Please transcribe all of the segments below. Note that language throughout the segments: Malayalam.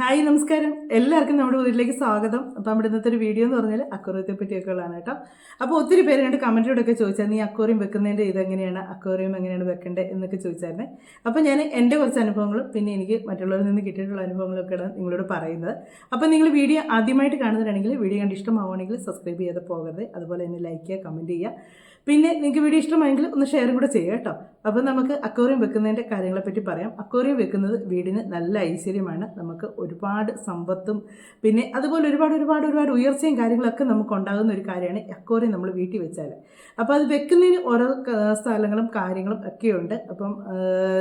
ഹായ് നമസ്കാരം. എല്ലാവർക്കും നമ്മുടെ വീട്ടിലേക്ക് സ്വാഗതം. അപ്പം നമ്മുടെ ഇന്നത്തെ ഒരു വീഡിയോ എന്ന് പറഞ്ഞാൽ അക്വറിയത്തെ പറ്റിയൊക്കെ ഉള്ളതാണ് കേട്ടോ. അപ്പോൾ ഒത്തിരി പേര് രണ്ട് കമന്റിലൂടെയൊക്കെ ചോദിച്ചാൽ നീ അക്വറിയം വെക്കുന്നതിന്റെ ഇതെങ്ങനെയാണ് അക്വറിയം എങ്ങനെയാണ് വെക്കേണ്ടത് എന്നൊക്കെ ചോദിച്ചായിരുന്നെ. അപ്പോൾ ഞാൻ എന്റെ കുറച്ച് അനുഭവങ്ങളും പിന്നെ എനിക്ക് മറ്റുള്ളവരിൽ നിന്ന് കിട്ടിയിട്ടുള്ള അനുഭവങ്ങളൊക്കെയാണ് നിങ്ങളോട് പറയുന്നത്. അപ്പോൾ നിങ്ങൾ വീഡിയോ ആദ്യമായിട്ട് കാണുന്നുണ്ടെങ്കിൽ വീഡിയോ കണ്ട് ഇഷ്ടമാവുകയാണെങ്കിൽ സബ്സ്ക്രൈബ് ചെയ്യാതെ പോകരുത്. അതുപോലെ തന്നെ ലൈക്ക് ചെയ്യുക കമന്റ് ചെയ്യുക. പിന്നെ നിങ്ങൾക്ക് വീഡിയോ ഇഷ്ടമായെങ്കിൽ ഒന്ന് ഷെയറും കൂടെ ചെയ്യുക കേട്ടോ. അപ്പോൾ നമുക്ക് അക്വേറിയം വെക്കുന്നതിന്റെ കാര്യങ്ങളെപ്പറ്റി പറയാം. അക്വേറിയം വെക്കുന്നത് വീടിന് നല്ല ഐശ്വര്യമാണ്. നമുക്ക് ഒരുപാട് സമ്പത്തും പിന്നെ അതുപോലെ ഒരുപാട് ഒരുപാട് ഒരുപാട് ഉയർച്ചയും കാര്യങ്ങളൊക്കെ നമുക്ക് ഉണ്ടാകുന്ന ഒരു കാര്യമാണ് അക്വോറിയം നമ്മൾ വീട്ടിൽ വെച്ചാൽ അപ്പോൾ അത് വെക്കുന്നതിന് ഓരോ സ്ഥലങ്ങളും കാര്യങ്ങളും ഒക്കെയുണ്ട്. അപ്പം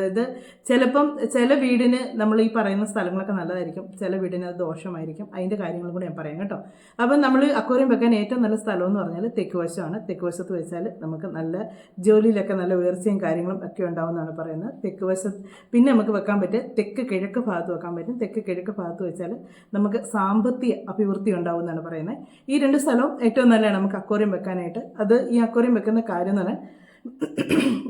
ഇത് ചിലപ്പം ചില വീടിന് നമ്മൾ ഈ പറയുന്ന സ്ഥലങ്ങളൊക്കെ നല്ലതായിരിക്കും. ചില വീടിന് അത് ദോഷമായിരിക്കും. അതിന്റെ കാര്യങ്ങളും കൂടെ ഞാൻ പറയാം കേട്ടോ. അപ്പം നമ്മൾ അക്വോറിയം വെക്കാൻ ഏറ്റവും നല്ല സ്ഥലം എന്ന് പറഞ്ഞാൽ തെക്ക് വശമാണ് തെക്ക് വശത്ത് വെച്ചാൽ നമുക്ക് നല്ല ജോലിയിലൊക്കെ നല്ല ഉയർച്ചയും കാര്യങ്ങളും ഒക്കെ ഉണ്ടാവുമെന്നാണ് പറയുന്നത്. തെക്ക് വശത്ത് പിന്നെ നമുക്ക് വെക്കാൻ പറ്റുക തെക്ക് കിഴക്ക് ഭാഗത്ത് വെക്കാൻ പറ്റും. തെക്ക് കിഴക്ക് ഭാഗത്ത് വെച്ചാൽ നമുക്ക് സാമ്പത്തിക അഭിവൃദ്ധി ഉണ്ടാവുമെന്നാണ് പറയുന്നത്. ഈ രണ്ട് സ്ഥലവും ഏറ്റവും നല്ലതാണ് നമുക്ക് അക്വറിയം വെക്കാനായിട്ട്. അത് ഈ അക്വറിയം വെക്കുന്ന കാര്യം എന്ന് പറഞ്ഞാൽ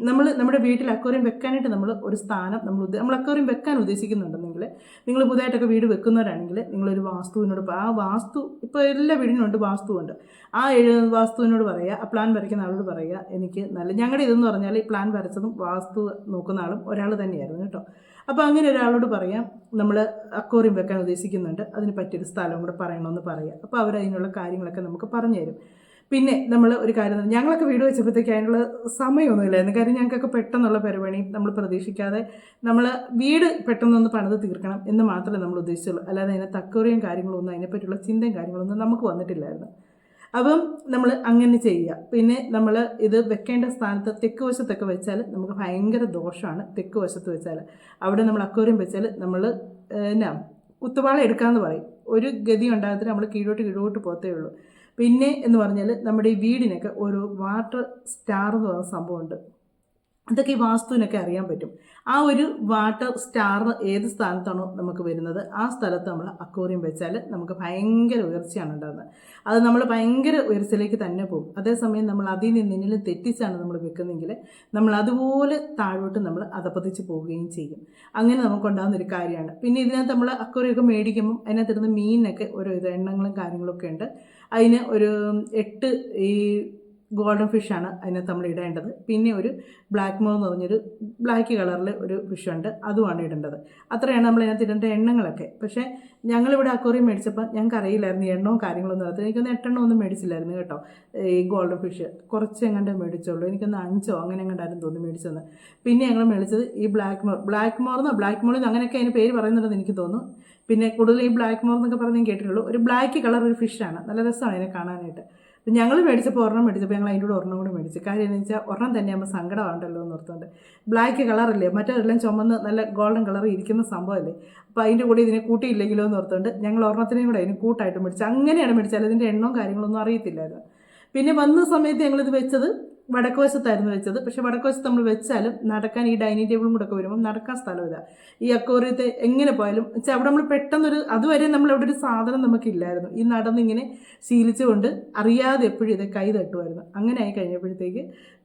നമ്മൾ നമ്മുടെ വീട്ടിൽ അക്വറിയം വെക്കാനായിട്ട് നമ്മൾ ഒരു സ്ഥാനം നമ്മൾ നമ്മൾ അക്വറിയം വെക്കാൻ ഉദ്ദേശിക്കുന്നുണ്ടെന്നെങ്കിൽ നിങ്ങൾ പുതിയതായിട്ടൊക്കെ വീട് വെക്കുന്നവരാണെങ്കിൽ നിങ്ങളൊരു വാസ്തുവിനോട് ആ വാസ്തു ഇപ്പോൾ എല്ലാ വീടിനും ഉണ്ട് വാസ്തുവുണ്ട്. ആ വാസ്തുവിനോട് പറയുക ആ പ്ലാൻ വരയ്ക്കുന്ന ആളോട് പറയുക എനിക്ക് നല്ല ഞങ്ങളുടെ ഇതെന്ന് പറഞ്ഞാൽ ഈ പ്ലാൻ വരച്ചതും വാസ്തു നോക്കുന്ന ആളും ഒരാൾ തന്നെയായിരുന്നു കേട്ടോ. അപ്പോൾ അങ്ങനെ ഒരാളോട് പറയാം നമ്മൾ അക്വോറിയം വെക്കാൻ ഉദ്ദേശിക്കുന്നുണ്ട് അതിന് പറ്റിയൊരു സ്ഥലം കൂടെ പറയണമെന്ന് പറയുക അപ്പോൾ അവർ അതിനുള്ള കാര്യങ്ങളൊക്കെ നമുക്ക് പറഞ്ഞു തരും. പിന്നെ നമ്മൾ ഒരു കാര്യം ഞങ്ങളൊക്കെ വീട് വെച്ചപ്പോഴത്തേക്ക് അതിനുള്ള സമയമൊന്നുമില്ലായിരുന്നു. കാര്യം ഞങ്ങൾക്കൊക്കെ പെട്ടെന്നുള്ള പരിപാടി നമ്മൾ പ്രതീക്ഷിക്കാതെ നമ്മൾ വീട് പെട്ടെന്നൊന്ന് പണിത് തീർക്കണം എന്ന് മാത്രമേ നമ്മൾ ഉദ്ദേശിച്ചുള്ളൂ. അല്ലാതെ അതിനെ തക്കോറിയും കാര്യങ്ങളൊന്നും അതിനെപ്പറ്റിയുള്ള ചിന്തയും കാര്യങ്ങളൊന്നും നമുക്ക് വന്നിട്ടില്ലായിരുന്നു. അപ്പം നമ്മൾ അങ്ങനെ ചെയ്യുക. പിന്നെ നമ്മൾ ഇത് വെക്കേണ്ട സ്ഥാനത്ത് തെക്ക് വശത്തൊക്കെ വെച്ചാൽ നമുക്ക് ഭയങ്കര ദോഷമാണ് തെക്ക് വശത്ത് വെച്ചാൽ അവിടെ നമ്മൾ അക്വേറിയം വെച്ചാൽ നമ്മൾ എന്നാ കുത്തുവാള എടുക്കാമെന്ന് പറയും. ഒരു ഗതി ഉണ്ടാകത്തിന് നമ്മൾ കീഴോട്ട് കീഴോട്ട് പോത്തേ ഉള്ളൂ. പിന്നെ എന്ന് പറഞ്ഞാൽ നമ്മുടെ ഈ വീടിനൊക്കെ ഒരു വാട്ടർ സ്റ്റാർ എന്ന് പറയുന്ന സംഭവമുണ്ട്. അതൊക്കെ ഈ വാസ്തുവിനൊക്കെ അറിയാൻ പറ്റും. ആ ഒരു വാട്ടർ സ്റ്റാർ ഏത് സ്ഥാനത്താണോ നമുക്ക് വരുന്നത് ആ സ്ഥലത്ത് നമ്മൾ അക്വോറിയം വെച്ചാൽ നമുക്ക് ഭയങ്കര ഉയർച്ചയാണ് ഉണ്ടാകുന്നത് അത് നമ്മൾ ഭയങ്കര ഉയർച്ചയിലേക്ക് തന്നെ പോകും. അതേസമയം നമ്മൾ അതിൽ നിന്നെങ്കിലും തെറ്റിച്ചാണ് നമ്മൾ വെക്കുന്നതെങ്കിൽ നമ്മൾ അതുപോലെ താഴോട്ട് നമ്മൾ അതപ്പതിച്ച് പോവുകയും ചെയ്യും. അങ്ങനെ നമുക്കുണ്ടാകുന്ന ഒരു കാര്യമാണ്. പിന്നെ ഇതിനകത്ത് നമ്മൾ അക്വേറിയൊക്കെ മേടിക്കുമ്പം അതിനകത്തിരുന്ന് മീനിനൊക്കെ ഓരോ ഇത് എണ്ണങ്ങളും കാര്യങ്ങളൊക്കെ ഉണ്ട്. അതിന് ഒരു എട്ട് ഈ ഗോൾഡൻ ഫിഷാണ് അതിനകത്ത് നമ്മൾ ഇടേണ്ടത്. പിന്നെ ഒരു ബ്ലാക്ക് മോർ എന്ന് പറഞ്ഞൊരു ബ്ലാക്ക് കളറിൽ ഒരു ഫിഷുണ്ട് അതുമാണ് ഇടേണ്ടത്. അത്രയാണ് നമ്മൾ അതിനകത്ത് ഇടേണ്ട എണ്ണങ്ങളൊക്കെ. പക്ഷേ ഞങ്ങളിവിടെ അക്വറിയം മേടിച്ചപ്പോൾ ഞങ്ങൾക്ക് അറിയില്ലായിരുന്നു എണ്ണവും കാര്യങ്ങളൊന്നും നടത്തി എനിക്കൊന്ന് എട്ടെണ്ണം ഒന്നും മേടിച്ചില്ലായിരുന്നു കേട്ടോ ഈ ഗോൾഡൻ ഫിഷ്. കുറച്ച് എങ്ങാണ്ട് മേടിച്ചുള്ളൂ. എനിക്കൊന്ന് അഞ്ചോ അങ്ങനെ എങ്ങാണ്ടായിരുന്നു തോന്നുന്നു മേടിച്ചതെന്ന്. പിന്നെ ഞങ്ങൾ മേടിച്ചത് ഈ ബ്ലാക്ക് മോർ. ബ്ലാക്ക് മോർ എന്നോ ബ്ലാക്ക് മോളിൽ അങ്ങനെയൊക്കെ അതിന് പേര് പറയുന്നുണ്ടെന്ന് എനിക്ക് തോന്നുന്നു. പിന്നെ കൂടുതൽ ഈ ബ്ലാക്ക് മോർ എന്നൊക്കെ പറഞ്ഞ് കേട്ടിട്ടുള്ളൂ. ഒരു ബ്ലാക്ക് കളർ ഒരു ഫിഷാണ് നല്ല രസമാണ് അതിനെ കാണാനായിട്ട്. ഞങ്ങൾ മേടിച്ചപ്പോൾ ഒരെണ്ണം മേടിച്ചപ്പോൾ ഞങ്ങൾ അതിന്റെ കൂടെ ഒരെണ്ണം കൂടെ മേടിച്ചു. കാര്യം എന്ന് വെച്ചാൽ ഒരെണ്ണം തന്നെയാകുമ്പോൾ സങ്കടമാണ്ടല്ലോ എന്ന് ഓർത്തുകൊണ്ട് ബ്ലാക്ക് കളറല്ലേ മറ്റേതെല്ലാം ചുമന്ന് നല്ല ഗോൾഡൻ കളർ ഇരിക്കുന്ന സംഭവമല്ലേ അപ്പോൾ അതിന്റെ കൂടെ ഇതിനെ കൂട്ടിയില്ലെങ്കിലോ എന്ന് ഓർത്തുകൊണ്ട് ഞങ്ങൾ ഒരെണ്ണത്തിനെയും കൂടെ അതിന് കൂട്ടായിട്ട് മേടിച്ചു. അങ്ങനെയാണ് മേടിച്ചാൽ ഇതിന്റെ എണ്ണവും കാര്യങ്ങളൊന്നും അറിയത്തില്ലായിരുന്നു. പിന്നെ വന്ന സമയത്ത് ഞങ്ങളിത് വെച്ചത് വടക്ക് വശത്തായിരുന്നു വെച്ചത്. പക്ഷേ വടക്ക് വശത്ത് നമ്മൾ വെച്ചാലും നടക്കാൻ ഈ ഡൈനിങ് ടേബിളും കൂടെ ഒക്കെ വരുമ്പോൾ നടക്കാൻ സ്ഥലമില്ല ഈ അക്കോറിയത്തെ എങ്ങനെ പോയാലും വെച്ചാൽ അവിടെ നമ്മൾ പെട്ടെന്നൊരു അതുവരെ നമ്മൾ അവിടെ ഒരു സാധനം നമുക്കില്ലായിരുന്നു ഈ നടന്നിങ്ങനെ ശീലിച്ചുകൊണ്ട് അറിയാതെ എപ്പോഴും ഇത് കൈ തട്ടുമായിരുന്നു. അങ്ങനെ ആയി കഴിഞ്ഞപ്പോഴത്തേക്ക്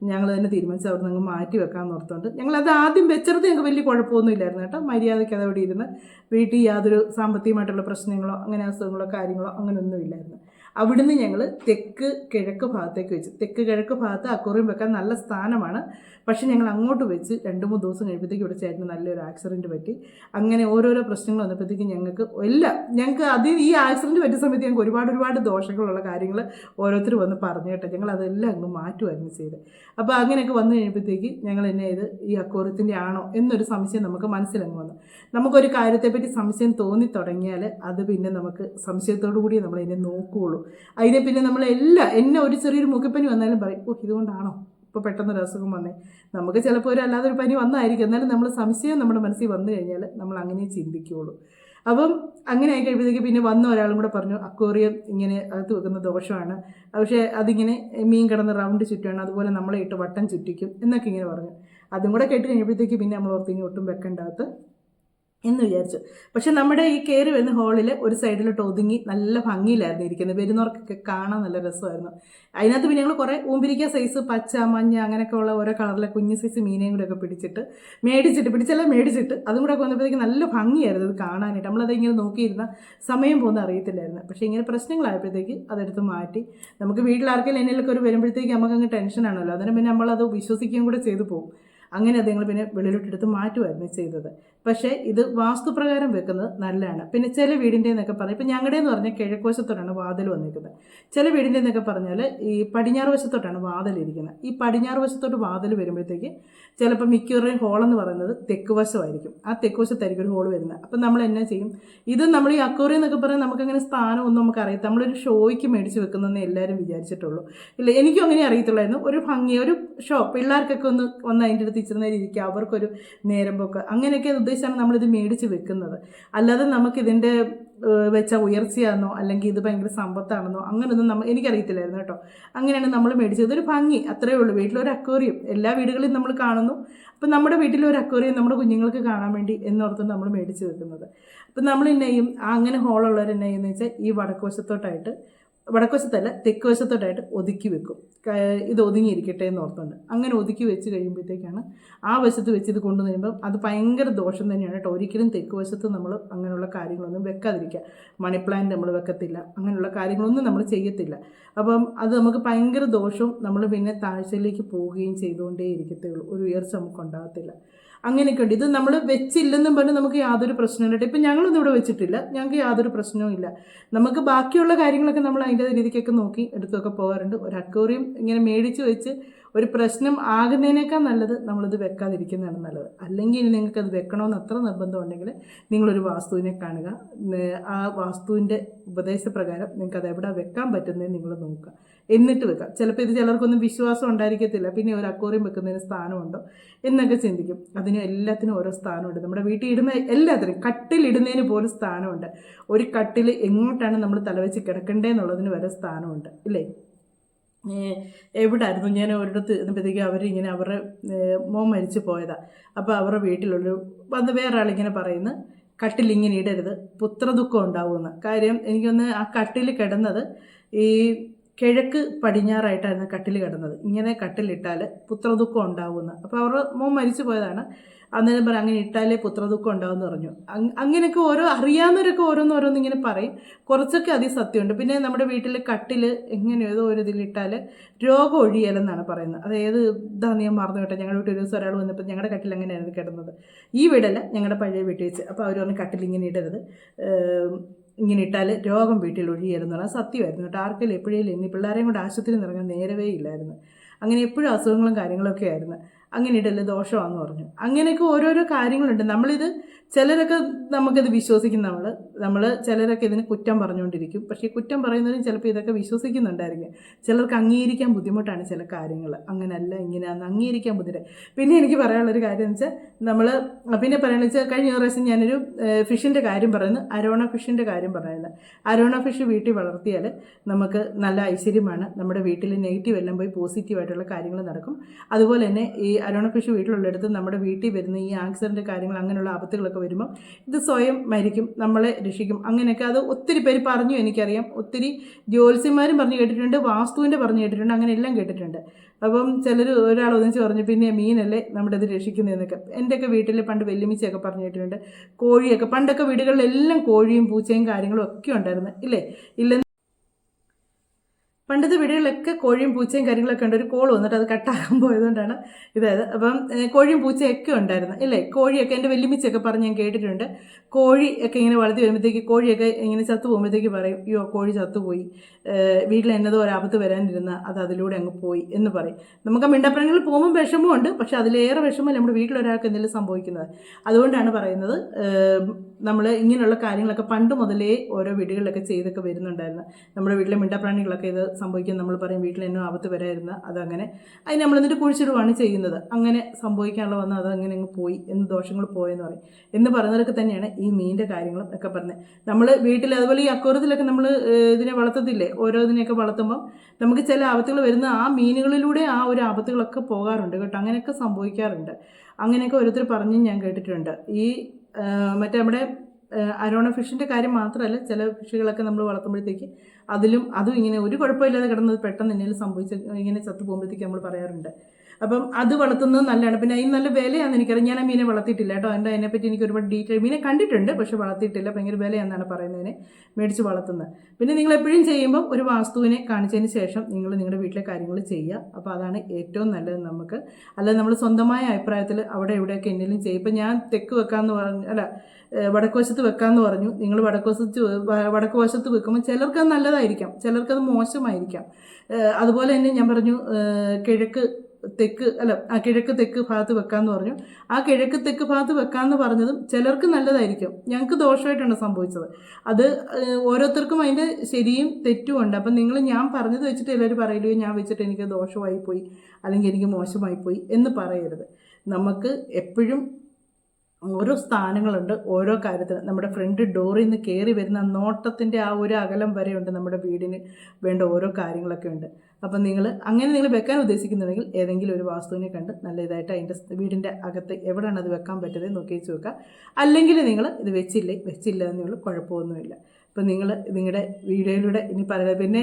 ഞങ്ങൾ തന്നെ തീരുമാനിച്ച് അവിടെ നിന്ന് മാറ്റി വെക്കാൻ ഓർത്തുണ്ട് അത് ആദ്യം വെച്ചെടുത്ത് ഞങ്ങൾക്ക് വലിയ കുഴപ്പമൊന്നും ഇല്ലായിരുന്നു കേട്ടോ. മര്യാദയ്ക്ക് അതവിടെ ഇരുന്ന് വീട്ടിൽ യാതൊരു സാമ്പത്തികമായിട്ടുള്ള പ്രശ്നങ്ങളോ അങ്ങനെ അസുഖങ്ങളോ കാര്യങ്ങളോ അങ്ങനെയൊന്നും ഇല്ലായിരുന്നു. അവിടുന്ന് ഞങ്ങൾ തെക്ക് കിഴക്ക് ഭാഗത്തേക്ക് വെച്ചു. തെക്ക് കിഴക്ക് ഭാഗത്ത് അക്വറിയം വെക്കാൻ നല്ല സ്ഥാനമാണ്. പക്ഷേ ഞങ്ങൾ അങ്ങോട്ട് വെച്ച് രണ്ട് മൂന്ന് ദിവസം കഴിയുമ്പോഴത്തേക്ക് ഇവിടെ ചേട്ടന് നല്ലൊരു ആക്സിഡന്റ് പറ്റി. അങ്ങനെ ഓരോരോ പ്രശ്നങ്ങൾ വന്നപ്പോഴത്തേക്കും ഞങ്ങൾക്ക് എല്ലാം ഞങ്ങൾക്ക് അതിൽ ഈ ആക്സിഡന്റ് പറ്റിയ സമയത്ത് ഞങ്ങൾക്ക് ഒരുപാട് ഒരുപാട് ദോഷങ്ങളുള്ള കാര്യങ്ങൾ ഓരോരുത്തർ വന്ന് പറഞ്ഞു കേട്ടോ. ഞങ്ങൾ അതെല്ലാം അങ്ങ് മാറ്റുമായിരുന്നു ചെയ്ത് അപ്പോൾ അങ്ങനെയൊക്കെ വന്നു കഴിയുമ്പോഴത്തേക്ക് ഞങ്ങൾ എന്നെ ഇത് ഈ അക്കൂറത്തിന്റെ ആണോ എന്നൊരു സംശയം നമുക്ക് മനസ്സിലങ്ങ് വന്നു. നമുക്കൊരു കാര്യത്തെപ്പറ്റി സംശയം തോന്നി തുടങ്ങിയാൽ അത് പിന്നെ നമുക്ക് സംശയത്തോടു കൂടി നമ്മൾ എന്നെ നോക്കുകയുള്ളൂ അതിനെ പിന്നെ നമ്മൾ എല്ലാ എന്നെ ഒരു ചെറിയൊരു മുഖപ്പനി വന്നാലും പറയും ഓ ഇതുകൊണ്ടാണോ? ഇപ്പോൾ പെട്ടെന്നൊരു അസുഖം വന്നേ. നമുക്ക് ചിലപ്പോൾ ഒരു അല്ലാതെ ഒരു പനി വന്നായിരിക്കും. എന്നാലും നമ്മൾ സംശയം നമ്മുടെ മനസ്സിൽ വന്നു കഴിഞ്ഞാൽ നമ്മൾ അങ്ങനെ ചിന്തിക്കുകയുള്ളൂ അപ്പം അങ്ങനെ ആയി കഴിയുമ്പോഴത്തേക്ക് പിന്നെ വന്ന ഒരാളും കൂടെ പറഞ്ഞു അക്വേറിയം ഇങ്ങനെ അകത്ത് വെക്കുന്ന ദോഷമാണ്. പക്ഷേ അതിങ്ങനെ മീൻ കിടന്ന് റൗണ്ട് ചുറ്റുകയാണ് അതുപോലെ നമ്മളെ ഇട്ട് വട്ടം ചുറ്റിക്കും. എന്നൊക്കെ ഇങ്ങനെ പറഞ്ഞു. അതും കൂടെ കേട്ട് കഴിയുമ്പോഴത്തേക്ക് പിന്നെ നമ്മൾ ഓർത്തിങ്ങി ഒട്ടും വെക്കേണ്ടകത്ത് എന്ന് വിചാരിച്ചു. പക്ഷെ നമ്മുടെ ഈ കയറി വരുന്ന ഹോളിൽ ഒരു സൈഡിലോട്ട് ഒതുങ്ങി നല്ല ഭംഗിയിലായിരുന്നു ഇരിക്കുന്നത്. വരുന്നവർക്കൊക്കെ കാണാൻ നല്ല രസമായിരുന്നു. അതിനകത്ത് പിന്നെ ഞങ്ങൾ കുറേ ഊമ്പിരിക്ക സൈസ് പച്ച മഞ്ഞ അങ്ങനെയൊക്കെ ഉള്ള ഓരോ കളറിലെ കുഞ്ഞു സൈസ് മീനെയും കൂടെ ഒക്കെ പിടിച്ചിട്ട് മേടിച്ചിട്ട് പിടിച്ചല്ല മേടിച്ചിട്ട് അതും കൂടെ വന്നപ്പോഴത്തേക്ക് നല്ല ഭംഗിയായിരുന്നു അത് കാണാനായിട്ട്. നമ്മളത് ഇങ്ങനെ നോക്കിയിരുന്ന സമയം പോകുന്ന അറിയത്തില്ലായിരുന്നു. പക്ഷേ ഇങ്ങനെ പ്രശ്നങ്ങളായപ്പോഴത്തേക്ക് അതെടുത്ത് മാറ്റി. നമുക്ക് വീട്ടിലാർക്കെങ്കിലും എന്നതിലൊക്കെ ഒരു വരുമ്പോഴത്തേക്ക് നമുക്ക് അങ്ങ് ടെൻഷനാണല്ലോ അതിന് പിന്നെ നമ്മളത് വിശ്വസിക്കുകയും കൂടെ ചെയ്തു പോകും. അങ്ങനെ അത് ഞങ്ങൾ പിന്നെ വെളിയിലോട്ടെടുത്ത് മാറ്റുമായിരുന്നു ചെയ്തത്. പക്ഷേ ഇത് വാസ്തുപ്രകാരം വെക്കുന്നത് നല്ലതാണ്. പിന്നെ ചില വീടിന്റെ എന്നൊക്കെ പറഞ്ഞാൽ ഇപ്പം ഞങ്ങളുടെ എന്ന് പറഞ്ഞാൽ കിഴക്കുവശത്തോട്ടാണ് വാതിൽ വന്നിരിക്കുന്നത്. ചില വീടിന്റെ എന്നൊക്കെ പറഞ്ഞാൽ ഈ പടിഞ്ഞാറ് വശത്തോട്ടാണ് വാതിൽ ഇരിക്കുന്നത്. ഈ പടിഞ്ഞാറ് വശത്തോട്ട് വാതിൽ വരുമ്പോഴത്തേക്ക് ചിലപ്പോൾ മിക്കവരുടെയും ഹോളെന്ന് പറയുന്നത് തെക്ക് വശമായിരിക്കും. ആ തെക്ക് വശത്തായിരിക്കും ഒരു ഹോൾ വരുന്നത്. അപ്പം നമ്മൾ എന്നാ ചെയ്യും? ഇത് നമ്മൾ ഈ അക്വറി എന്നൊക്കെ പറഞ്ഞാൽ നമുക്കങ്ങനെ സ്ഥാനമൊന്നും നമുക്ക് അറിയാം നമ്മളൊരു ഷോയ്ക്ക് മേടിച്ച് വെക്കുന്നതെന്ന് എല്ലാവരും വിചാരിച്ചിട്ടുള്ളൂ. ഇല്ല എനിക്കും അങ്ങനെ അറിയത്തുള്ളായിരുന്നു ഒരു ഭംഗി ഒരു ഷോ പിള്ളേർക്കൊക്കെ ഒന്ന് ഒന്ന് അതിന്റെ അടുത്ത് ഇച്ചിരുന്ന ഇരിക്കുക. അവർക്കൊരു നേരം പോക്ക്. അങ്ങനെയൊക്കെ ഉദ്ദേശിച്ചാണ് നമ്മളിത് മേടിച്ച് വെക്കുന്നത്. അല്ലാതെ നമുക്കിതിന്റെ വെച്ച ഉയർച്ചയാണെന്നോ അല്ലെങ്കിൽ ഇത് ഭയങ്കര സമ്പത്താണെന്നോ അങ്ങനെയൊന്നും നമ്മൾ എനിക്കറിയത്തില്ലായിരുന്നു കേട്ടോ. അങ്ങനെയാണ് നമ്മൾ മേടിച്ചത്. ഇതൊരു ഭംഗി അത്രയേ ഉള്ളൂ. വീട്ടിലൊരു അക്വേറിയം. എല്ലാ വീടുകളിലും നമ്മൾ കാണുന്നു. അപ്പം നമ്മുടെ വീട്ടിലൊരു അക്വേറിയം നമ്മുടെ കുഞ്ഞുങ്ങൾക്ക് കാണാൻ വേണ്ടി എന്നോർത്ത് നമ്മൾ മേടിച്ച് വെക്കുന്നത്. അപ്പം നമ്മൾ എന്നെ അങ്ങനെ ഹോളുള്ളവർ എന്നെ വെച്ചാൽ ഈ വടക്ക് വശത്തോട്ടായിട്ട് വടക്കുവശത്തല്ല തെക്ക് വശത്തോട്ടായിട്ട് ഒതുക്കി വെക്കും. ഇത് ഒതുങ്ങിയിരിക്കട്ടെ എന്ന് ഓർത്തുണ്ട്. അങ്ങനെ ഒതുക്കി വെച്ച് കഴിയുമ്പോഴത്തേക്കാണ് ആ വശത്ത് വെച്ച് ഇത് കൊണ്ടു കഴിയുമ്പോൾ അത് ഭയങ്കര ദോഷം തന്നെയാണ് കേട്ടോ. ഒരിക്കലും തെക്ക് വശത്ത് നമ്മൾ അങ്ങനെയുള്ള കാര്യങ്ങളൊന്നും വെക്കാതിരിക്കുക. മണി പ്ലാന്റ് നമ്മൾ വെക്കത്തില്ല. അങ്ങനെയുള്ള കാര്യങ്ങളൊന്നും നമ്മൾ ചെയ്യത്തില്ല. അപ്പം അത് നമുക്ക് ഭയങ്കര ദോഷവും നമ്മൾ പിന്നെ താഴ്ചയിലേക്ക് പോവുകയും ചെയ്തുകൊണ്ടേ ഇരിക്കത്തേ ഉള്ളൂ. ഒരു ഉയർച്ച നമുക്ക് ഉണ്ടാകത്തില്ല. അങ്ങനെയൊക്കെ ഉണ്ട്. ഇത് നമ്മൾ വെച്ചില്ലെന്നും പറഞ്ഞ് നമുക്ക് യാതൊരു പ്രശ്നമില്ല ഇപ്പം ഞങ്ങളൊന്നും ഇവിടെ വെച്ചിട്ടില്ല. ഞങ്ങൾക്ക് യാതൊരു പ്രശ്നവും ഇല്ല. നമുക്ക് ബാക്കിയുള്ള കാര്യങ്ങളൊക്കെ നമ്മൾ അതിന്റെ രീതിക്കൊക്കെ നോക്കി എടുത്തൊക്കെ പോകാറുണ്ട്. ഒരു അക്വേറിയം ഇങ്ങനെ മേടിച്ച് വെച്ച് ഒരു പ്രശ്നം ആകുന്നതിനേക്കാൾ നല്ലത് നമ്മളിത് വെക്കാതിരിക്കുന്നതാണ് നല്ലത്. അല്ലെങ്കിൽ ഇനി നിങ്ങൾക്ക് അത് വെക്കണമെന്ന് അത്ര നിർബന്ധം ഉണ്ടെങ്കിൽ നിങ്ങളൊരു വാസ്തുവിനെ കാണുക. ആ വാസ്തുവിന്റെ ഉപദേശപ്രകാരം നിങ്ങൾക്ക് അത് എവിടെ വെക്കാൻ പറ്റുന്നതെന്ന് നിങ്ങൾ നോക്കുക. എന്നിട്ട് വെക്കാം ചിലപ്പോൾ ഇത് ചിലർക്കൊന്നും വിശ്വാസം ഉണ്ടായിരിക്കത്തില്ല. പിന്നെ ഒരു അക്വറിയം വെക്കുന്നതിന് സ്ഥാനമുണ്ടോ എന്നൊക്കെ ചിന്തിക്കും. അതിന് എല്ലാത്തിനും ഓരോ സ്ഥാനമുണ്ട്. നമ്മുടെ വീട്ടിൽ ഇടുന്ന എല്ലാത്തിനും കട്ടിലിടുന്നതിന് പോലും സ്ഥാനമുണ്ട്. ഒരു കട്ടിൽ എങ്ങോട്ടാണ് നമ്മൾ തലവെച്ച് കിടക്കേണ്ടതെന്നുള്ളതിന് വരെ സ്ഥാനമുണ്ട്. ഇല്ലേ? എവിടായിരുന്നു? ഞാൻ ഒരിടത്ത് എന്നപ്പോഴത്തേക്കും അവരിങ്ങനെ അവരുടെ മോൻ മരിച്ചു പോയതാ. അപ്പോൾ അവരുടെ വീട്ടിലൊരു വന്ന് വേറെ ആളിങ്ങനെ പറയുന്നു കട്ടിൽ ഇങ്ങനെ ഇടരുത് പുത്രദുഃഖം ഉണ്ടാവുമെന്ന്. കാര്യം എനിക്കൊന്ന് ആ കട്ടിൽ കിടന്നത് ഈ കിഴക്ക് പടിഞ്ഞാറായിട്ടായിരുന്നു കട്ടിൽ കിടന്നത്. ഇങ്ങനെ കട്ടിലിട്ടാൽ പുത്രദുഃഖം ഉണ്ടാവുമെന്ന്. അപ്പോൾ അവർ മോൻ മരിച്ചു പോയതാണ്. അന്നേരം പറയും അങ്ങനെ ഇട്ടാലേ പുത്രദുഃഖം ഉണ്ടാവുമെന്ന് പറഞ്ഞു. അങ് അങ്ങനെയൊക്കെ ഓരോ അറിയാവുന്നവരൊക്കെ ഓരോന്ന് ഇങ്ങനെ പറയും. കുറച്ചൊക്കെ അതി സത്യമുണ്ട്. പിന്നെ നമ്മുടെ വീട്ടിൽ കട്ടിൽ എങ്ങനെ ഏതോ ഒരു ഇതിലിട്ടാൽ രോഗം ഒഴിയലെന്നാണ് പറയുന്നത്. അത് ഏത് ഇതാന്ന് ഞാൻ മറന്നു കേട്ടോ ഞങ്ങളുടെ വീട്ടിൽ ഒരു ദിവസം ഒരാൾ വന്നപ്പോൾ ഞങ്ങളുടെ കട്ടിൽ അങ്ങനെയായിരുന്നു കിടന്നത്. ഈ വീടല്ല ഞങ്ങളുടെ പഴയ വീട്ടിൽ വെച്ച്. അപ്പോൾ അവർ പറഞ്ഞു കട്ടിൽ ഇങ്ങനെ ഇടരുത് ഇങ്ങനെ ഇട്ടാൽ രോഗം വീട്ടിൽ ഒഴിയലെന്നുള്ള സത്യമായിരുന്നു കേട്ടോ. ആർക്കെങ്കിലും എപ്പോഴേലും ഇനി പിള്ളേരെയും കൊണ്ട് ആശുപത്രിയിൽ ഇറങ്ങാൻ നേരവേ ഇല്ലായിരുന്നു. അങ്ങനെ എപ്പോഴും അസുഖങ്ങളും കാര്യങ്ങളൊക്കെ ആയിരുന്നു. അങ്ങനെ ഇടൽ ദോഷമാണെന്ന് പറഞ്ഞു. അങ്ങനെയൊക്കെ ഓരോരോ കാര്യങ്ങളുണ്ട്. നമ്മളിത് ചിലരൊക്കെ നമുക്കിത് വിശ്വസിക്കും നമ്മൾ നമ്മൾ ചിലരൊക്കെ ഇതിന് കുറ്റം പറഞ്ഞുകൊണ്ടിരിക്കും. പക്ഷേ കുറ്റം പറയുന്നവരും ചിലപ്പോൾ ഇതൊക്കെ വിശ്വസിക്കുന്നുണ്ടായിരിക്കും. ചിലർക്ക് അംഗീകരിക്കാൻ ബുദ്ധിമുട്ടാണ് ചില കാര്യങ്ങൾ അങ്ങനല്ല ഇങ്ങനെയാണെന്ന് അംഗീകരിക്കാൻ ബുദ്ധിമുട്ട്. പിന്നെ എനിക്ക് പറയാനുള്ളൊരു കാര്യം എന്ന് വെച്ചാൽ നമ്മൾ പിന്നെ പറയുന്നത് വെച്ചാൽ കഴിഞ്ഞ പ്രാവശ്യം ഞാനൊരു ഫിഷിന്റെ കാര്യം പറയുന്നു. അരോണ ഫിഷിന്റെ കാര്യം പറയുന്നത് അരോണ ഫിഷ് വീട്ടിൽ വളർത്തിയാൽ നമുക്ക് നല്ല ഐശ്വര്യമാണ്. നമ്മുടെ വീട്ടിൽ നെഗറ്റീവ് എല്ലാം പോയി പോസിറ്റീവായിട്ടുള്ള കാര്യങ്ങൾ നടക്കും. അതുപോലെ തന്നെ ഈ അരോണ വീട്ടിലുള്ള വീട്ടിലുള്ളിടത്ത് നമ്മുടെ വീട്ടിൽ വരുന്ന ഈ ആക്സിഡന്റ് കാര്യങ്ങൾ അങ്ങനെയുള്ള ആപത്തുകളൊക്കെ വരുമ്പോൾ ഇത് സ്വയം മരിക്കും നമ്മളെ രക്ഷിക്കും. അങ്ങനെയൊക്കെ അത് ഒത്തിരി പേര് പറഞ്ഞു എനിക്കറിയാം. ഒത്തിരി ജ്യോത്സ്യന്മാരും പറഞ്ഞു കേട്ടിട്ടുണ്ട് വാസ്തുവിന്റെ പറഞ്ഞു കേട്ടിട്ടുണ്ട് അങ്ങനെ എല്ലാം കേട്ടിട്ടുണ്ട്. അപ്പം ചിലർ ഒരാൾ ഒന്നിച്ച് പറഞ്ഞു പിന്നെ മീനല്ലേ നമ്മുടെ ഇത് രക്ഷിക്കുന്നതെന്നൊക്കെ. എന്റെയൊക്കെ വീട്ടിൽ പണ്ട് വെല്ലുമിച്ചയൊക്കെ പറഞ്ഞു കേട്ടിട്ടുണ്ട്. കോഴിയൊക്കെ പണ്ടൊക്കെ വീടുകളിലെല്ലാം കോഴിയും പൂച്ചയും കാര്യങ്ങളും ഒക്കെ ഉണ്ടായിരുന്നു ഇല്ലേ? ഇല്ല പണ്ടത്തെ വീടുകളിലൊക്കെ കോഴിയും പൂച്ചയും കാര്യങ്ങളൊക്കെ ഉണ്ട്. ഒരു കോൾ വന്നിട്ട് അത് കട്ടാകാൻ പോയതുകൊണ്ടാണ് ഇതായത്. അപ്പം കോഴിയും കോഴിയും പൂച്ചയൊക്കെ ഉണ്ടായിരുന്നു. ഇല്ലേ? കോഴിയൊക്കെ എന്റെ വെല്ലുമിച്ചൊക്കെ പറഞ്ഞ് ഞാൻ കേട്ടിട്ടുണ്ട്. കോഴി ഒക്കെ ഇങ്ങനെ വളർത്തി വരുമ്പോഴത്തേക്ക് കോഴിയൊക്കെ ഇങ്ങനെ ചത്തു പോകുമ്പോഴത്തേക്ക് പറയും അയ്യോ കോഴി ചത്തുപോയി വീട്ടിൽ എന്നതോ ഒരാപത്ത് വരാനിരുന്ന അത് അതിലൂടെ അങ്ങ് പോയി എന്ന് പറയും. നമുക്ക് മിണ്ടപ്പുറങ്ങളിൽ പോകുമ്പോൾ ഉണ്ട്. പക്ഷെ അതിലേറെ വിഷമം നമ്മുടെ വീട്ടിലൊരാൾക്ക് എന്തെങ്കിലും സംഭവിക്കുന്നത്. അതുകൊണ്ടാണ് പറയുന്നത് നമ്മൾ ഇങ്ങനെയുള്ള കാര്യങ്ങളൊക്കെ പണ്ട് മുതലേ ഓരോ വീടുകളിലൊക്കെ ചെയ്തൊക്കെ വരുന്നുണ്ടായിരുന്നു. നമ്മുടെ വീട്ടിലെ മിണ്ടപ്രാണികളൊക്കെ ഇത് സംഭവിക്കും. നമ്മൾ പറയും വീട്ടിൽ എന്നോ ആപത്ത് വരായിരുന്ന അതങ്ങനെ. അതിന് നമ്മൾ എന്നിട്ട് കുഴിച്ചിടുവാണ് ചെയ്യുന്നത്. അങ്ങനെ സംഭവിക്കാനുള്ള വന്ന അതങ്ങനെ അങ്ങ് പോയി. എന്ന് ദോഷങ്ങൾ പോയെന്ന് പറയും. എന്ന് പറയുന്നതൊക്കെ തന്നെയാണ് ഈ മീനിന്റെ കാര്യങ്ങളും ഒക്കെ പറഞ്ഞത്. നമ്മൾ വീട്ടിൽ അതുപോലെ ഈ അക്കൂറത്തിലൊക്കെ നമ്മൾ ഇതിനെ വളർത്തത്തില്ലേ? ഓരോ ഇതിനെയൊക്കെ വളർത്തുമ്പം നമുക്ക് ചില ആപത്തുകൾ വരുന്ന ആ മീനുകളിലൂടെ ആ ഒരു ആപത്തുകളൊക്കെ പോകാറുണ്ട് കേട്ടോ. അങ്ങനെയൊക്കെ സംഭവിക്കാറുണ്ട്. അങ്ങനെയൊക്കെ ഓരോരുത്തർ പറഞ്ഞും ഞാൻ കേട്ടിട്ടുണ്ട്. ഈ മറ്റേ നമ്മുടെ അരോണ ഫിഷിന്റെ കാര്യം മാത്രമല്ല ചില ഫിഷുകളൊക്കെ നമ്മൾ വളർത്തുമ്പോഴത്തേക്ക് അതിലും അതും ഇങ്ങനെ ഒരു കുഴപ്പമില്ലാതെ കിടന്നത് പെട്ടെന്ന് എന്തെങ്കിലും സംഭവിച്ച് ഇങ്ങനെ ചത്തു പോകുമ്പോഴത്തേക്ക് നമ്മൾ പറയാറുണ്ട്. അപ്പം അത് വളർത്തുന്നത് നല്ലതാണ്. പിന്നെ അതിന് നല്ല വിലയാണെന്ന് എനിക്കറിയാം. ഞാൻ ആ മീനെ വളർത്തിയിട്ടില്ല കേട്ടോ. എന്റെ അതിനെപ്പറ്റി എനിക്ക് ഒരുപാട് ഡീറ്റെയിൽ മീനെ കണ്ടിട്ടുണ്ട് പക്ഷെ വളർത്തിയിട്ടില്ല. ഭയങ്കര വിലയാണെന്നാണ് പറയുന്നതിനെ മേടിച്ച് വളർത്തുന്നത്. പിന്നെ നിങ്ങൾ എപ്പോഴും ചെയ്യുമ്പോൾ ഒരു വാസ്തുവിനെ കാണിച്ചതിന് ശേഷം നിങ്ങൾ നിങ്ങളുടെ വീട്ടിലെ കാര്യങ്ങൾ ചെയ്യുക. അപ്പോൾ അതാണ് ഏറ്റവും നല്ലത് നമുക്ക്. അല്ലാതെ നമ്മൾ സ്വന്തമായ അഭിപ്രായത്തിൽ അവിടെ എവിടെയൊക്കെ എന്തെങ്കിലും ചെയ്യും. ഇപ്പം ഞാൻ തെക്ക് വെക്കാമെന്ന് പറഞ്ഞു അല്ല വടക്കുവശത്ത് വടക്ക് വശത്ത് വെക്കാമെന്ന് പറഞ്ഞു. നിങ്ങൾ വടക്ക് വശത്ത് വ- വടക്ക് വശത്ത് വെക്കുമ്പോൾ ചിലർക്ക് അത് നല്ലതായിരിക്കാം. ചിലർക്കത് മോശമായിരിക്കാം. അതുപോലെ തന്നെ ഞാൻ പറഞ്ഞു കിഴക്ക് തെക്ക് അല്ല ആ കിഴക്ക് തെക്ക് ഭാഗത്ത് വെക്കാമെന്ന് പറഞ്ഞു. ആ കിഴക്ക് തെക്ക് ഭാഗത്ത് വെക്കാമെന്ന് പറഞ്ഞതും ചിലർക്ക് നല്ലതായിരിക്കും. ഞങ്ങൾക്ക് ദോഷമായിട്ടാണ് സംഭവിച്ചത്. അത് ഓരോരുത്തർക്കും അതിന്റെ ശരിയും തെറ്റും ഉണ്ട്. അപ്പം നിങ്ങൾ ഞാൻ പറഞ്ഞത് വെച്ചിട്ട് എല്ലാവരും പറയില്ലയോ ഞാൻ വെച്ചിട്ട് എനിക്ക് ദോഷമായി പോയി അല്ലെങ്കിൽ എനിക്ക് മോശമായി പോയി എന്ന് പറയരുത്. നമുക്ക് എപ്പോഴും ഓരോ സ്ഥാനങ്ങളുണ്ട് ഓരോ കാര്യത്തിന്. നമ്മുടെ ഫ്രണ്ട് ഡോറിൽ നിന്ന് കയറി വരുന്ന നോട്ടത്തിന്റെ ആ ഒരു അകലം വരെയുണ്ട് നമ്മുടെ വീടിന് വേണ്ട ഓരോ കാര്യങ്ങളൊക്കെ ഉണ്ട്. അപ്പം നിങ്ങൾ അങ്ങനെ നിങ്ങൾ വെക്കാൻ ഉദ്ദേശിക്കുന്നുണ്ടെങ്കിൽ ഏതെങ്കിലും ഒരു വാസ്തുവിനെ കണ്ട് നല്ല ഇതായിട്ട് അതിന്റെ വീടിന്റെ അകത്ത് എവിടെയാണ് അത് വെക്കാൻ പറ്റുന്നത് നോക്കി വെച്ച് വെക്കുക അല്ലെങ്കിൽ നിങ്ങൾ ഇത് വെച്ചില്ലേ? വെച്ചില്ല എന്നുള്ള കുഴപ്പമൊന്നുമില്ല. ഇപ്പം നിങ്ങൾ നിങ്ങളുടെ വീഡിയോയിലൂടെ ഇനി പറയുക പിന്നെ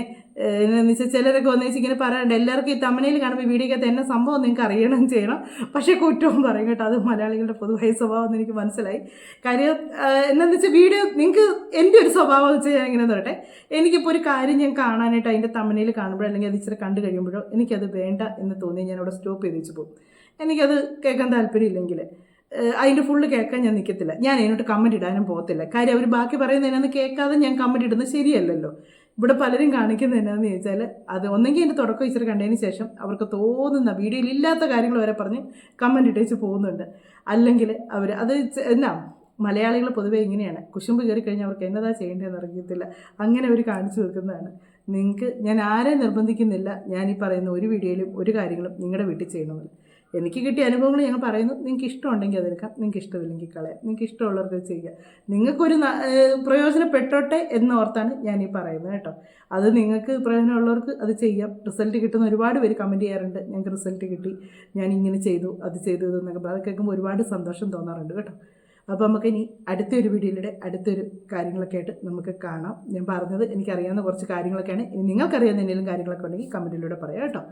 എന്താണെന്ന് വെച്ചാൽ ചിലരൊക്കെ ഒന്നിച്ച് ഇങ്ങനെ പറയാറുണ്ട് എല്ലാവർക്കും ഈ തമിഴയിൽ കാണുമ്പോൾ വീഡിയോക്കകത്ത് എന്നെ സംഭവം നിങ്ങൾക്ക് അറിയണം ചെയ്യണം. പക്ഷേ കുറ്റവും പറയും കേട്ടോ അത് മലയാളികളുടെ പൊതുവായ സ്വഭാവം എന്ന് എനിക്ക് മനസ്സിലായി. കാര്യം എന്താണെന്ന് വെച്ചാൽ വീഡിയോ നിങ്ങൾക്ക് എന്റെ ഒരു സ്വഭാവം എന്ന് വെച്ചാൽ ഞാൻ ഇങ്ങനെ പറയട്ടെ. എനിക്കിപ്പോൾ ഒരു കാര്യം ഞാൻ കാണാനായിട്ട് അതിന്റെ തമിഴയിൽ കാണുമ്പോഴോ അല്ലെങ്കിൽ അത് ഇച്ചിരി കണ്ടു കഴിയുമ്പോഴോ എനിക്കത് വേണ്ട എന്ന് തോന്നി ഞാൻ അവിടെ സ്റ്റോപ്പ് ചെയ്ത് വെച്ച് പോകും. എനിക്കത് കേൾക്കാൻ താല്പര്യമില്ലെങ്കിൽ അതിന്റെ ഫുള്ള് കേൾക്കാൻ ഞാൻ നിൽക്കത്തില്ല ഞാൻ അതിനോട്ട് കമന്റ് ഇടാനും പോകത്തില്ല. കാര്യം അവർ ബാക്കി പറയുന്നതിനകത്ത് കേൾക്കാതെ ഞാൻ കമന്റ് ഇടുന്നത് ശരിയല്ലല്ലോ. ഇവിടെ പലരും കാണിക്കുന്നത് എന്നാന്ന് ചോദിച്ചാൽ അത് ഒന്നെങ്കിൽ എന്റെ തുടക്കം ഇച്ചിരി കണ്ടതിന് ശേഷം അവർക്ക് തോന്നുന്ന വീഡിയോയിൽ ഇല്ലാത്ത കാര്യങ്ങൾ വരെ പറഞ്ഞ് കമന്റ് ഇട്ടേച്ച് പോകുന്നുണ്ട്. അല്ലെങ്കിൽ അവർ അത് എന്നാ മലയാളികൾ പൊതുവെ ഇങ്ങനെയാണ്. കുശുമ്പ് കയറി കഴിഞ്ഞാൽ അവർക്ക് എന്നതാ ചെയ്യേണ്ടതെന്ന് അറിയത്തില്ല. അങ്ങനെ അവർ കാണിച്ചു വെക്കുന്നതാണ്. നിങ്ങൾക്ക് ഞാൻ ആരെ നിർബന്ധിക്കുന്നില്ല. ഞാൻ ഈ പറയുന്ന ഒരു വീഡിയോയിലും ഒരു കാര്യങ്ങളും നിങ്ങളുടെ വീട്ടിൽ ചെയ്യണമെന്ന് എനിക്ക് കിട്ടിയ അനുഭവങ്ങൾ ഞങ്ങൾ പറയുന്നു. നിങ്ങൾക്ക് ഇഷ്ടമുണ്ടെങ്കിൽ അതെടുക്കാം നിങ്ങൾക്ക് ഇഷ്ടമില്ലെങ്കിൽ കളയാം. നിങ്ങൾക്ക് ഇഷ്ടമുള്ളവർക്ക് ചെയ്യുക നിങ്ങൾക്കൊരു പ്രയോജനപ്പെട്ടോട്ടെ എന്ന് പ്രയോജനപ്പെട്ടോട്ടെ എന്നോർത്താണ് ഞാൻ ഈ പറയുന്നത് കേട്ടോ. അത് നിങ്ങൾക്ക് പ്രയോജനമുള്ളവർക്ക് അത് ചെയ്യാം. റിസൾട്ട് കിട്ടുന്ന ഒരുപാട് പേര് കമന്റ് ചെയ്യാറുണ്ട്. ഞങ്ങൾക്ക് റിസൾട്ട് കിട്ടി. ഞാൻ ഇങ്ങനെ ചെയ്തു അത് ചെയ്തു എന്നൊക്കെ. അത് കേൾക്കുമ്പോൾ ഒരുപാട് സന്തോഷം തോന്നാറുണ്ട് കേട്ടോ. അപ്പോൾ നമുക്ക് ഇനി അടുത്തൊരു വീഡിയോയിലൂടെ അടുത്തൊരു കാര്യങ്ങളൊക്കെ ആയിട്ട് നമുക്ക് കാണാം. ഞാൻ പറഞ്ഞത് എനിക്കറിയാവുന്ന കുറച്ച് കാര്യങ്ങളൊക്കെയാണ്. ഇനി നിങ്ങൾക്കറിയാവുന്ന എന്തെങ്കിലും കാര്യങ്ങളൊക്കെ ഉണ്ടെങ്കിൽ കമന്റിലൂടെ പറയാം കേട്ടോ.